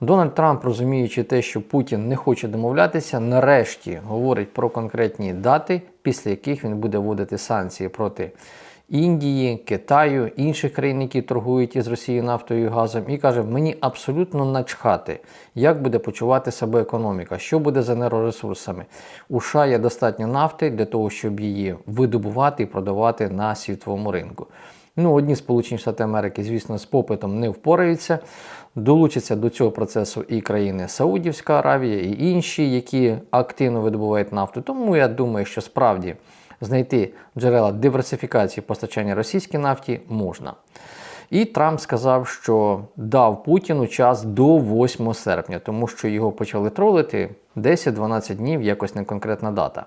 Дональд Трамп, розуміючи те, що Путін не хоче домовлятися, нарешті говорить про конкретні дати, після яких він буде вводити санкції проти Індії, Китаю, інших країн, які торгують із Росією нафтою і газом, і каже: мені абсолютно начхати, як буде почувати себе економіка, що буде з енергоресурсами. У США є достатньо нафти для того, щоб її видобувати і продавати на світовому ринку. Ну, одні Сполучені Штати Америки, звісно, з попитом не впораються. Долучаться до цього процесу і країни Саудівська Аравія, і інші, які активно видобувають нафту. Тому я думаю, що справді знайти джерела диверсифікації постачання російській нафті можна. І Трамп сказав, що дав Путіну час до 8 серпня, тому що його почали тролити 10-12 днів, якось не конкретна дата.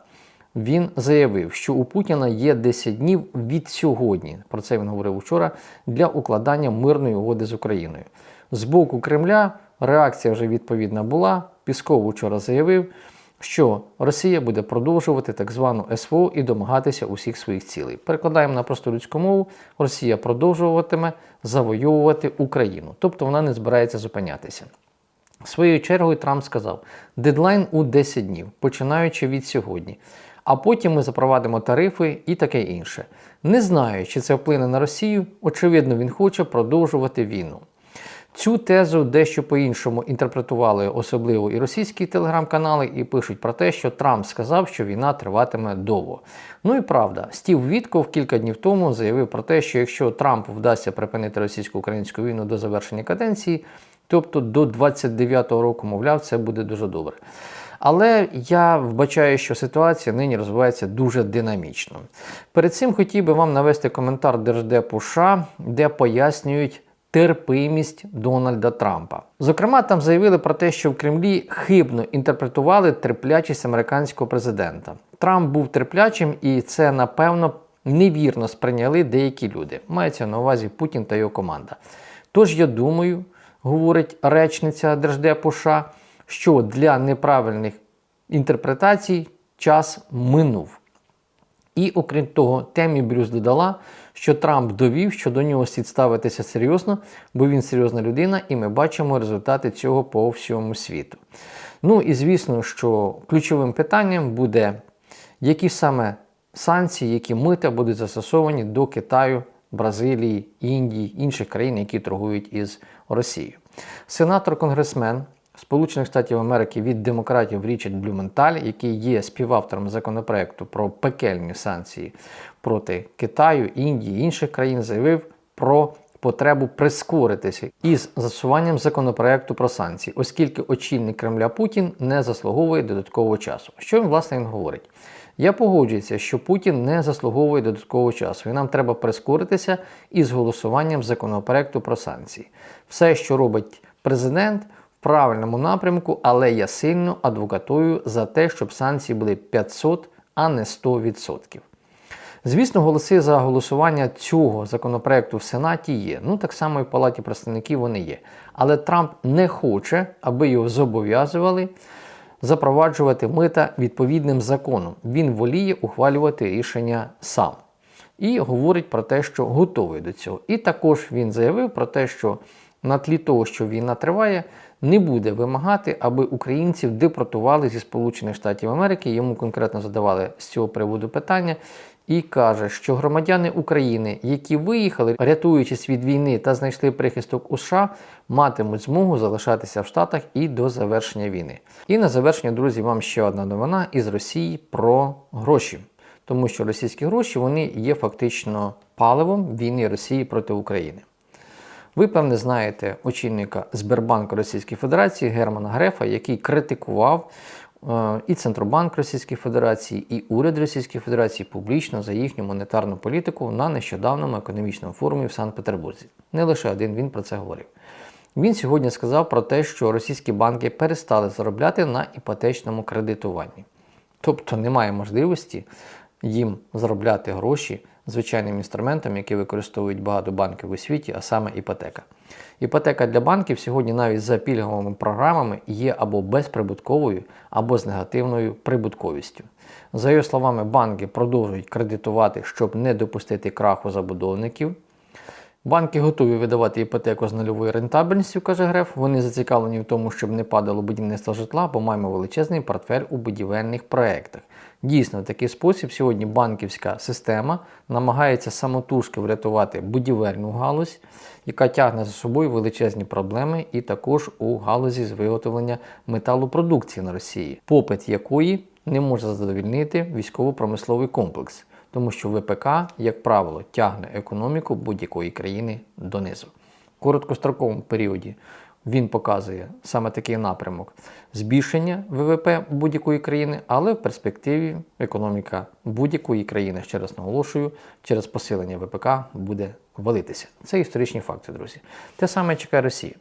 Він заявив, що у Путіна є 10 днів від сьогодні. Про це він говорив вчора для укладання мирної угоди з Україною. З боку Кремля реакція вже відповідна була. Пісков вчора заявив, що Росія буде продовжувати так звану СВО і домагатися усіх своїх цілей. Перекладаємо на просту людську мову: Росія продовжуватиме завойовувати Україну, тобто вона не збирається зупинятися. Своєю чергою Трамп сказав: дедлайн у 10 днів, починаючи від сьогодні. А потім ми запровадимо тарифи і таке інше. Не знаю, чи це вплине на Росію. Очевидно, він хоче продовжувати війну. Цю тезу дещо по-іншому інтерпретували особливо і російські телеграм-канали, і пишуть про те, що Трамп сказав, що війна триватиме довго. Ну і правда, Стів Вітков кілька днів тому заявив про те, що якщо Трампу вдасться припинити російсько-українську війну до завершення каденції, тобто до 29-го року, мовляв, це буде дуже добре. Але я вбачаю, що ситуація нині розвивається дуже динамічно. Перед цим хотів би вам навести коментар Держдепу США, де пояснюють терпимість Дональда Трампа. Зокрема, там заявили про те, що в Кремлі хибно інтерпретували терплячість американського президента. Трамп був терплячим, і це напевно невірно сприйняли деякі люди. Мається на увазі Путін та його команда. Тож я думаю, говорить речниця Держдепу США, що для неправильних інтерпретацій час минув. І окрім того, темі Брюс додала, що Трамп довів, що до нього слід ставитися серйозно, бо він серйозна людина, і ми бачимо результати цього по всьому світу. Ну і звісно, що ключовим питанням буде, які саме санкції, які мита будуть застосовані до Китаю, Бразилії, Індії, інших країн, які торгують із Росією. Сенатор-конгресмен Сполучених Штатів Америки від демократів Річард Блюменталь, який є співавтором законопроекту про пекельні санкції проти Китаю, Індії і інших країн, заявив про потребу прискоритися із засуванням законопроекту про санкції, оскільки очільник Кремля Путін не заслуговує додаткового часу. Що він власне він говорить? Я погоджуюся, що Путін не заслуговує додаткового часу, і нам треба прискоритися із голосуванням законопроекту про санкції. Все, що робить президент правильному напрямку, але я сильно адвокатую за те, щоб санкції були 500, а не 100%. Звісно, голоси за голосування цього законопроекту в Сенаті є. Ну так само і в Палаті представників вони є. Але Трамп не хоче, аби його зобов'язували запроваджувати мита відповідним законом. Він воліє ухвалювати рішення сам. І говорить про те, що готовий до цього. І також він заявив про те, що на тлі того, що війна триває, не буде вимагати, аби українців депортували зі Сполучених Штатів Америки. Йому конкретно задавали з цього приводу питання. І каже, що громадяни України, які виїхали, рятуючись від війни та знайшли прихисток у США, матимуть змогу залишатися в Штатах і до завершення війни. І на завершення, друзі, вам ще одна новина із Росії про гроші, тому що російські гроші вони є фактично паливом війни Росії проти України. Ви, певне, знаєте очільника Сбербанку Російської Федерації Германа Грефа, який критикував е, і Центробанк Російської Федерації, і уряд Російської Федерації публічно за їхню монетарну політику на нещодавному економічному форумі в Санкт-Петербурзі. Не лише один він про це говорив. Він сьогодні сказав про те, що російські банки перестали заробляти на іпотечному кредитуванні. Тобто немає можливості їм заробляти гроші звичайним інструментом, який використовують багато банків у світі, а саме іпотека. Іпотека для банків сьогодні навіть за пільговими програмами є або безприбутковою, або з негативною прибутковістю. За його словами, банки продовжують кредитувати, щоб не допустити краху забудовників. Банки готові видавати іпотеку з нульовою рентабельністю, каже Греф. Вони зацікавлені в тому, щоб не падало будівництво житла, бо маємо величезний портфель у будівельних проєктах. Дійсно, в такий спосіб сьогодні банківська система намагається самотужки врятувати будівельну галузь, яка тягне за собою величезні проблеми, і також у галузі з виготовлення металопродукції на Росії, попит якої не може задовільнити військово-промисловий комплекс, тому що ВПК, як правило, тягне економіку будь-якої країни донизу. В короткостроковому періоді він показує саме такий напрямок збільшення ВВП будь-якої країни, але в перспективі економіка будь-якої країни, ще раз наголошую, через посилення ВПК буде валитися. Це історичні факти, друзі. Те саме чекає Росія.